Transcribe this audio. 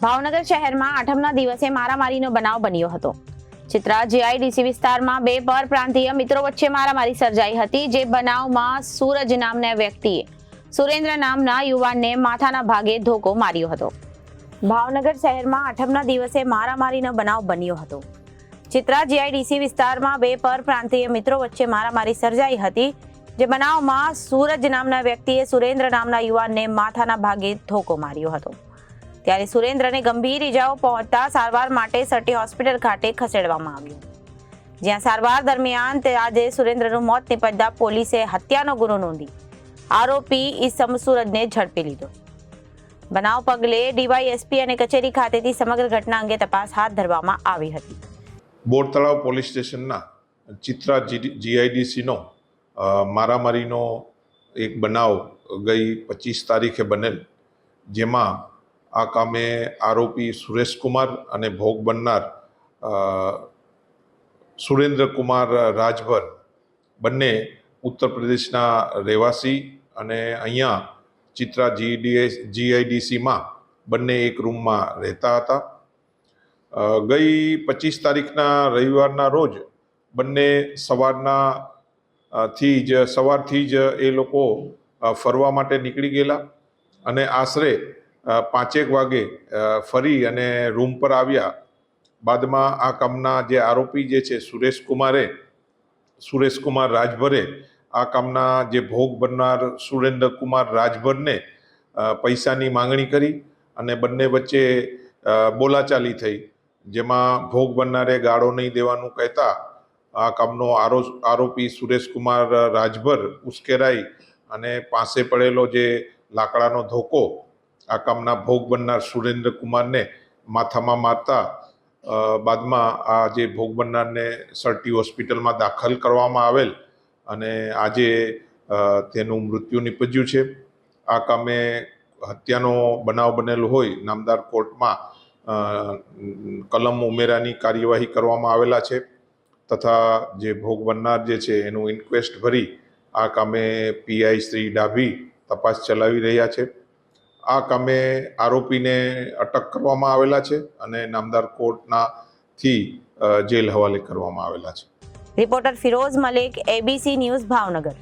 ભાવનગર શહેરમાં આઠમના દિવસે મારામારીનો બનાવ બન્યો હતો. ચિત્રા જીઆઈડીસી વિસ્તારમાં બે પરપ્રાંતીય મિત્રો વચ્ચે મારામારી સર્જાઈ હતી, જે બનાવમાં સૂરજ નામના વ્યક્તિએ, સુરેન્દ્ર નામના યુવાનને માથાના ભાગે ધોકો માર્યો હતો. ભાવનગર શહેરમાં આઠમના દિવસે મારામારીનો બનાવ બન્યો હતો. ચિત્રા જીઆઈડીસી વિસ્તારમાં બે પરપ્રાંતીય મિત્રો વચ્ચે મારામારી સર્જાઈ હતી, જે બનાવમાં સૂરજ નામના વ્યક્તિએ સુરેન્દ્ર નામના યુવાનને માથાના ભાગે ધોકો માર્યો હતો. ત્યારે સુરેન્દ્રને ગંભીર ઇજાઓ પહોંચતા સારવાર માટે સટી હોસ્પિટલ ખાતે ખસેડવામાં આવ્યું. જ્યાં સારવાર દરમિયાન તે આજે સુરેન્દ્રનું મોત નિપજતા પોલીસે હત્યાનો ગુનો નોંધી. આરોપી ઈસમ સુરજને ઝડપી લીધો. બનાવ પગલે ડીવાયએસપી અને કચેરી ખાતેથી સમગ્ર ઘટના અંગે તપાસ હાથ ધરવામાં આવી હતી. બોર તળાવ પોલીસ સ્ટેશનના ચિત્રા જીઆઈડીસીનો મારામારીનો એક બનાવ ગઈ પચીસ તારીખે બનેલ, જેમાં આ કામે આરોપી સુરેશકુમાર અને ભોગ બનનાર સુરેન્દ્રકુમાર રાજભર બંને ઉત્તર પ્રદેશના રહેવાસી અને અહીંયા ચિત્રા જીડીએસ, જીઆઈડીસીમાં બંને એક રૂમમાં રહેતા હતા. ગઈ પચીસ તારીખના રવિવારના રોજ બંને સવારના થી જ, સવારથી જ એ લોકો ફરવા માટે નીકળી ગયેલા અને આશરે પાંચેક વાગે ફરી અને રૂમ પર આવ્યા. બાદમાં આ કામના જે આરોપી જે છે સુરેશકુમારે સુરેશકુમાર રાજભરે, આ કામના જે ભોગ બનનાર સુરેન્દ્રકુમાર રાજભરને પૈસાની માંગણી કરી અને બંને વચ્ચે બોલાચાલી થઈ. જેમાં ભોગ બનનારે ગાળો નહીં દેવાનું કહેતા આ કામનો આરો, આરોપી સુરેશકુમાર રાજભર ઉશ્કેરાઈ અને પાસે પડેલો જે લાકડાનો ધોકો આ કામના ભોગ બનનાર સુરેન્દ્રકુમારને માથામાં મારતા બાદમાં આ જે ભોગ બનનારને સરટી હોસ્પિટલમાં દાખલ કરવામાં આવેલ અને આજે તેનું મૃત્યુ નીપજ્યું છે. આ કામે હત્યાનો બનાવ બનેલો હોય, નામદાર કોર્ટમાં કલમ ઉમેરાની કાર્યવાહી કરવામાં આવેલા છે તથા જે ભોગ બનનાર જે છે એનું ઇન્ક્વેસ્ટ ભરી આ કામે પીઆઈ શ્રી ડાભી તપાસ ચલાવી રહ્યા છે. આ કામે આરોપીને અટક કરવામાં આવેલા છે અને નામદાર કોર્ટના થી જેલ હવાલે કરવામાં આવેલા છે. Reporter Firoz Malik ABC news Bhavnagar.